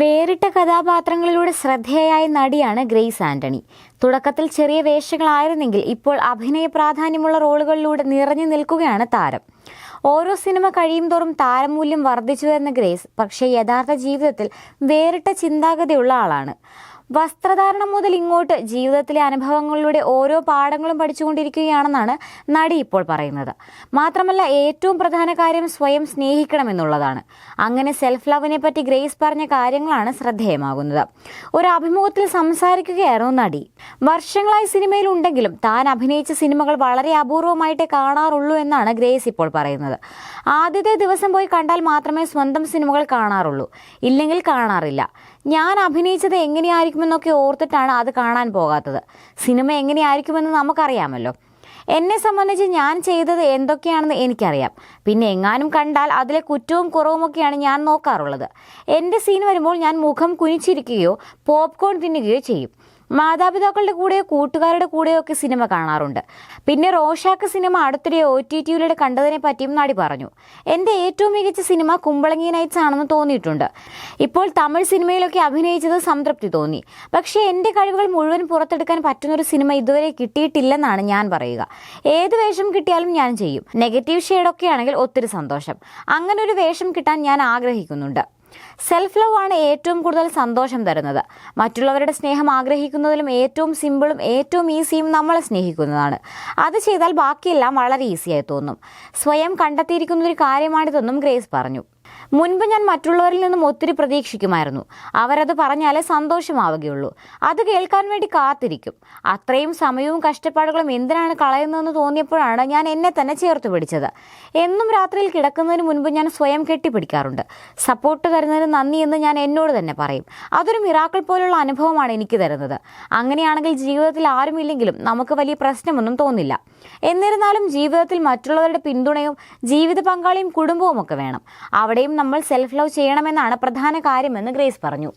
വേറിട്ട കഥാപാത്രങ്ങളിലൂടെ ശ്രദ്ധേയായ നടിയാണ് ഗ്രേസ് ആന്റണി. തുടക്കത്തിൽ ചെറിയ വേഷങ്ങളായിരുന്നെങ്കിൽ ഇപ്പോൾ അഭിനയ പ്രാധാന്യമുള്ള റോളുകളിലൂടെ നിറഞ്ഞു നിൽക്കുകയാണ് താരം. ഓരോ സിനിമ കഴിയും തോറും താരമൂല്യം വർദ്ധിച്ചു വരുന്ന ഗ്രേസ് പക്ഷേ യഥാർത്ഥ ജീവിതത്തിൽ വേറിട്ട ചിന്താഗതിയുള്ള ആളാണ്. വസ്ത്രധാരണം മുതൽ ഇങ്ങോട്ട് ജീവിതത്തിലെ അനുഭവങ്ങളിലൂടെ ഓരോ പാഠങ്ങളും പഠിച്ചുകൊണ്ടിരിക്കുകയാണെന്നാണ് നടി ഇപ്പോൾ പറയുന്നത്. മാത്രമല്ല ഏറ്റവും പ്രധാന കാര്യം സ്വയം സ്നേഹിക്കണം എന്നുള്ളതാണ് അങ്ങനെ സെൽഫ് ലവിനെ പറ്റി ഗ്രേസ് പറഞ്ഞ കാര്യങ്ങളാണ് ശ്രദ്ധേയമാകുന്നത്. ഒരു അഭിമുഖത്തിൽ സംസാരിക്കുകയായിരുന്നു നടി. വർഷങ്ങളായി സിനിമയിൽ ഉണ്ടെങ്കിലും താൻ അഭിനയിച്ച സിനിമകൾ വളരെ അപൂർവമായിട്ടേ കാണാറുള്ളൂ എന്നാണ് ഗ്രേസ് ഇപ്പോൾ പറയുന്നത്. ആദ്യത്തെ ദിവസം പോയി കണ്ടാൽ മാത്രമേ സ്വന്തം സിനിമകൾ കാണാറുള്ളൂ. ഇല്ലെങ്കിൽ കാണാറില്ല. ഞാൻ അഭിനയിച്ചത് എങ്ങനെയായിരിക്കുമെന്നൊക്കെ ഓർത്തിട്ടാണ് അത് കാണാൻ പോകാത്തത്. സിനിമ എങ്ങനെയായിരിക്കുമെന്ന് നമുക്കറിയാമല്ലോ. എന്നെ സംബന്ധിച്ച് ഞാൻ ചെയ്തത് എന്തൊക്കെയാണെന്ന് എനിക്കറിയാം. പിന്നെ എങ്ങാനും കണ്ടാൽ അതിലെ കുറ്റവും കുറവുമൊക്കെയാണ് ഞാൻ നോക്കാറുള്ളത്. എന്റെ സീൻ വരുമ്പോൾ ഞാൻ മുഖം കുനിച്ചിരിക്കുകയോ പോപ്കോൺ തിന്നുകയോ ചെയ്യും. മാതാപിതാക്കളുടെ കൂടെയോ കൂട്ടുകാരുടെ കൂടെയോ ഒക്കെ സിനിമ കാണാറുണ്ട്. പിന്നെ റോഷാക്ക് സിനിമ അടുത്തിടെ ഒ ടി ടിയിലൂടെ കണ്ടതിനെ പറ്റിയും നടി പറഞ്ഞു. എന്റെ ഏറ്റവും മികച്ച സിനിമ കുമ്പളങ്ങി നൈറ്റ്സ് ആണെന്ന് തോന്നിയിട്ടുണ്ട്. ഇപ്പോൾ തമിഴ് സിനിമയിലൊക്കെ അഭിനയിച്ചത് സംതൃപ്തി തോന്നി. പക്ഷേ എന്റെ കഴിവുകൾ മുഴുവൻ പുറത്തെടുക്കാൻ പറ്റുന്നൊരു സിനിമ ഇതുവരെ കിട്ടിയിട്ടില്ലെന്നാണ് ഞാൻ പറയുക. ഏത് വേഷം കിട്ടിയാലും ഞാൻ ചെയ്യും. നെഗറ്റീവ് ഷെയ്ഡൊക്കെ ആണെങ്കിൽ ഒത്തിരി സന്തോഷം. അങ്ങനെ ഒരു വേഷം കിട്ടാൻ ഞാൻ ആഗ്രഹിക്കുന്നുണ്ട്. സെൽഫ് ലവ് ആണ് ഏറ്റവും കൂടുതൽ സന്തോഷം തരുന്നത്. മറ്റുള്ളവരുടെ സ്നേഹം ആഗ്രഹിക്കുന്നതിലും ഏറ്റവും സിമ്പിളും ഏറ്റവും ഈസിയും നമ്മളെ സ്നേഹിക്കുന്നതാണ്. അത് ചെയ്താൽ ബാക്കിയെല്ലാം വളരെ ഈസിയായി തോന്നും. സ്വയം കണ്ടെത്തിയിരിക്കുന്ന ഒരു കാര്യമാണിതെന്നും ഗ്രേസ് പറഞ്ഞു. മുൻപ് ഞാൻ മറ്റുള്ളവരിൽ നിന്നും ഒത്തിരി പ്രതീക്ഷിക്കുമായിരുന്നു. അവരത് പറഞ്ഞാലേ സന്തോഷമാവുകയുള്ളൂ. അത് കേൾക്കാൻ വേണ്ടി കാത്തിരിക്കും. അത്രയും സമയവും കഷ്ടപ്പാടുകളും എന്തിനാണ് കളയുന്നതെന്ന് തോന്നിയപ്പോഴാണ് ഞാൻ എന്നെ തന്നെ ചേർത്ത് പിടിച്ചത്. എന്നും രാത്രിയിൽ കിടക്കുന്നതിന് മുൻപ് ഞാൻ സ്വയം കെട്ടിപ്പിടിക്കാറുണ്ട്. സപ്പോർട്ട് തരുന്നതിന് നന്ദി എന്ന് ഞാൻ എന്നോട് തന്നെ പറയും. അതൊരു മിറാക്കൾ പോലുള്ള അനുഭവമാണ് എനിക്ക് തരുന്നത്. അങ്ങനെയാണെങ്കിൽ ജീവിതത്തിൽ ആരുമില്ലെങ്കിലും നമുക്ക് വലിയ പ്രശ്നമൊന്നും തോന്നില്ല. എന്നിരുന്നാലും ജീവിതത്തിൽ മറ്റുള്ളവരുടെ പിന്തുണയും ജീവിത പങ്കാളിയും കുടുംബവും ഒക്കെ വേണം അവിടെയും നമ്മൾ സെൽഫ് ലവ് ചെയ്യണമെന്നാണ് പ്രധാന കാര്യമെന്ന് ഗ്രേസ് പറഞ്ഞു.